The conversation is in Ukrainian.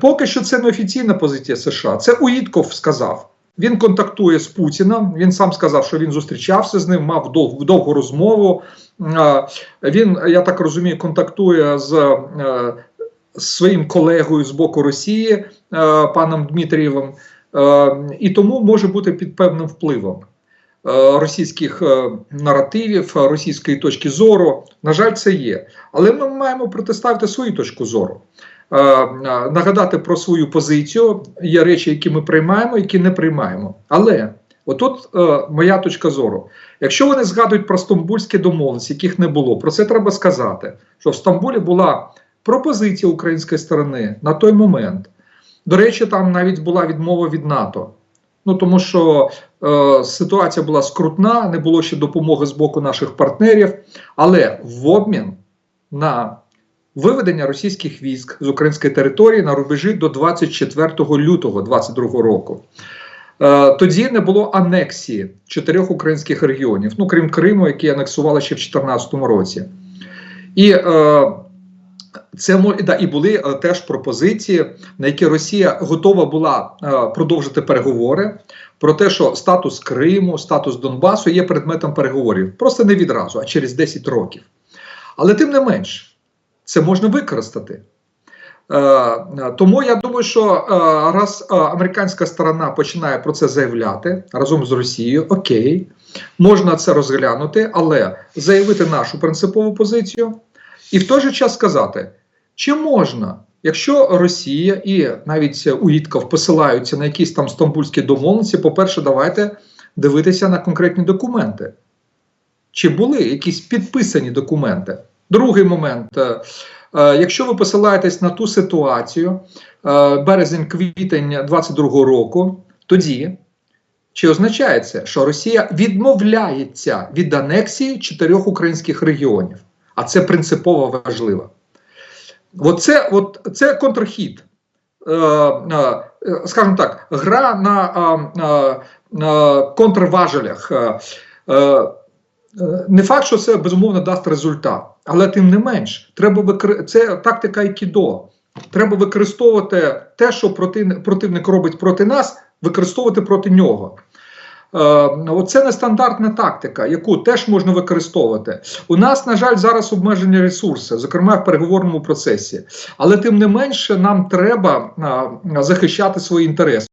Поки що це не офіційна позиція США. Це Уїтков сказав. Він контактує з Путіним. Він сам сказав, що він зустрічався з ним, мав дов, довгу розмову. Е, Він, я так розумію, контактує з е, своїм колегою з боку Росії, е, паном Дмитрієвим, е, і тому може бути під певним впливом е, російських е, наративів, е, російської точки зору. На жаль, це є. Але ми маємо протиставити свою точку зору. Е, Нагадати про свою позицію. Є речі, які ми приймаємо, які не приймаємо. Але отут е, моя точка зору. Якщо вони згадують про стамбульські домовленості, яких не було, про це треба сказати, що в Стамбулі була пропозиція української сторони на той момент. До речі, там навіть була відмова від НАТО. Ну тому що е, ситуація була скрутна, не було ще допомоги з боку наших партнерів, але в обмін на виведення російських військ з української території на рубежі до 24 лютого 2022 року. Е, тоді не було анексії чотирьох українських регіонів, ну крім Криму, який анексували ще в 2014 році. І е, це да, і були е, теж пропозиції, на які Росія готова була продовжити переговори про те, що статус Криму, статус Донбасу є предметом переговорів. Просто не відразу, а через 10 років. Але тим не менш, це можна використати. Е, е, Тому я думаю, що е, раз американська сторона починає про це заявляти разом з Росією, окей, можна це розглянути, але заявити нашу принципову позицію і в той же час сказати, чи можна, якщо Росія і навіть Уїтков посилаються на якісь там стамбульські домовленості, по-перше, давайте дивитися на конкретні документи. Чи були якісь підписані документи? Другий момент. е, е, Якщо ви посилаєтесь на ту ситуацію е, березень-квітень 22 року, тоді чи означає це, що Росія відмовляється від анексії чотирьох українських регіонів? А це принципово важливо. Оце, от, це контрхід. Скажімо так, гра на контрважелях. Е, е, Е, Не факт, що це безумовно дасть результат, але тим не менш, треба викри... це тактика айкідо. Треба використовувати те, що проти... противник робить проти нас, використовувати проти нього. Е, Оце нестандартна тактика, яку теж можна використовувати. У нас, на жаль, зараз обмежені ресурси, зокрема в переговорному процесі. Але тим не менше, нам треба захищати свої інтереси.